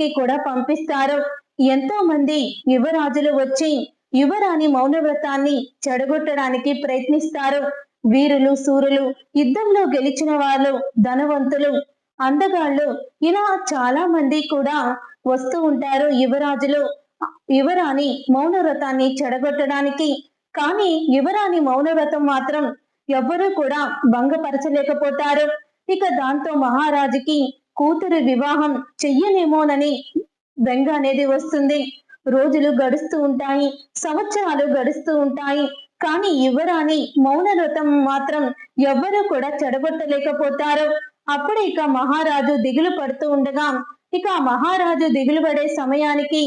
ఇంటికి కూడా పంపిస్తారు. ఎంతో మంది యువరాజులు వచ్చి యువరాణి మౌనవ్రతాన్ని చెడగొట్టడానికి ప్రయత్నిస్తారు. వీరులు సూరులు యుద్ధంలో గెలిచిన వాళ్ళు ధనవంతులు అందగాళ్ళు ఇలా చాలా మంది కూడా వస్తూ ఉంటారు యువరాజులు. యువరాణి మౌనవ్రతాన్ని చెడగొట్టడానికి. కానీ యువరాణి మౌనవ్రతం మాత్రం ఎవ్వరూ కూడా భంగపరచలేకపోతారు. ఇక దాంతో మహారాజుకి కూతురు వివాహం చెయ్యనేమోనని బెంగ అనేది వస్తుంది. రోజులు గడుస్తూ ఉంటాయి సంవత్సరాలు గడుస్తూ ఉంటాయి. కానీ యువరాణి మౌన వ్రతం మాత్రం ఎవ్వరూ కూడా చెడగొట్టలేకపోతారు. అప్పుడు ఇక మహారాజు దిగులు పడుతూ ఉండగా ఇక మహారాజు దిగులు పడే సమయానికి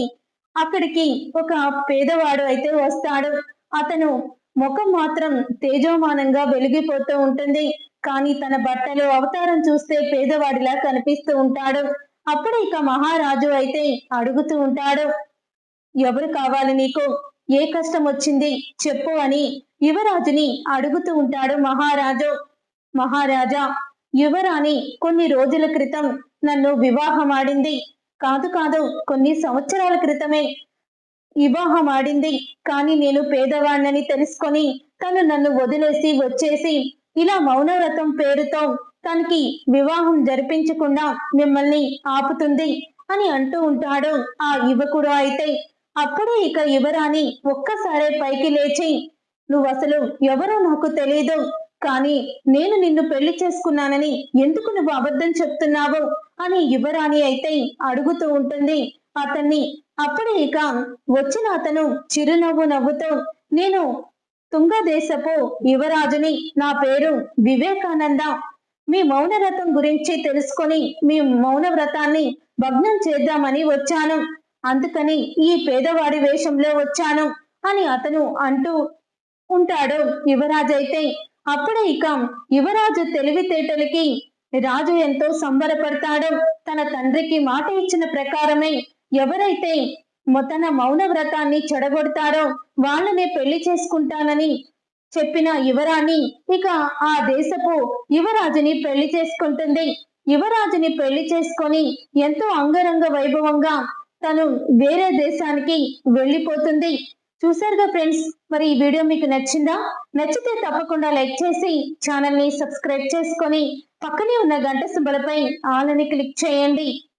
అక్కడికి ఒక పేదవాడు అయితే వస్తాడు. అతను ముఖం మాత్రం తేజోమానంగా వెలిగిపోతూ ఉంటుంది. కానీ తన భర్తలో అవతారం చూస్తే పేదవాడిలా కనిపిస్తూ ఉంటాడు. అప్పుడు ఇక మహారాజు అయితే అడుగుతూ ఉంటాడు ఎవరు కావాలి నీకు? ఏ కష్టం వచ్చింది? చెప్పు అని యువరాజుని అడుగుతూ ఉంటాడు మహారాజు. మహారాజా యువరాణి కొన్ని రోజుల క్రితం నన్ను వివాహం ఆడింది కాదు కాదు కొన్ని సంవత్సరాల క్రితమే వివాహం ఆడింది కానీ నేను పేదవాణ్ణని తెలుసుకొని తను నన్ను వదిలేసి వచ్చేసి ఇలా మౌనవ్రతం పేరుతో తనకి వివాహం జరిపించకుండా మిమ్మల్ని ఆపుతుంది అని అంటూ ఉంటాడు ఆ యువకుడు అయితే. అప్పుడే ఇక యువరాణి ఒక్కసారే పైకి లేచి నువ్వు అసలు ఎవరో నాకు తెలియదు కానీ నేను నిన్ను పెళ్ళి చేసుకున్నానని ఎందుకు నువ్వు అబద్ధం చెప్తున్నావు? అని యువరాణి అయితే అడుగుతూ ఉంటుంది. అతన్ని అప్పుడే ఇక వచ్చిన అతను చిరునవ్వు నవ్వుతూ నేను తుంగదేశపు యువరాజుని నా పేరు వివేకానంద. మీ మౌనవ్రతం గురించి తెలుసుకొని మీ మౌన వ్రతాన్ని భగ్నం చేద్దామని వచ్చాను. అందుకని ఈ పేదవాడి వేషంలో వచ్చాను అని అతను అంటూ ఉంటాడు యువరాజు అయితే అప్పుడే ఇక యువరాజు తెలివితేటలకి రాజు ఎంతో సంబరపడతాడు. తన తండ్రికి మాట ఇచ్చిన ప్రకారమే ఎవరైతే తన మౌన వ్రతాన్ని చెడగొడతారో వాళ్ళనే పెళ్ళి చేసుకుంటానని చెప్పిన యువరాణి ఇక ఆ దేశపు యువరాజుని పెళ్ళి చేసుకుంటుంది. యువరాజుని పెళ్ళి చేసుకొని ఎంతో అంగరంగ వైభవంగా తను వేరే దేశానికి వెళ్ళిపోతుంది. చూసారుగా ఫ్రెండ్స్ మరి ఈ వీడియో మీకు నచ్చిందా? నచ్చితే తప్పకుండా లైక్ చేసి ఛానల్ని సబ్స్క్రైబ్ చేసుకొని పక్కనే ఉన్న గంట సింబలపై ఆల్ అని క్లిక్ చేయండి.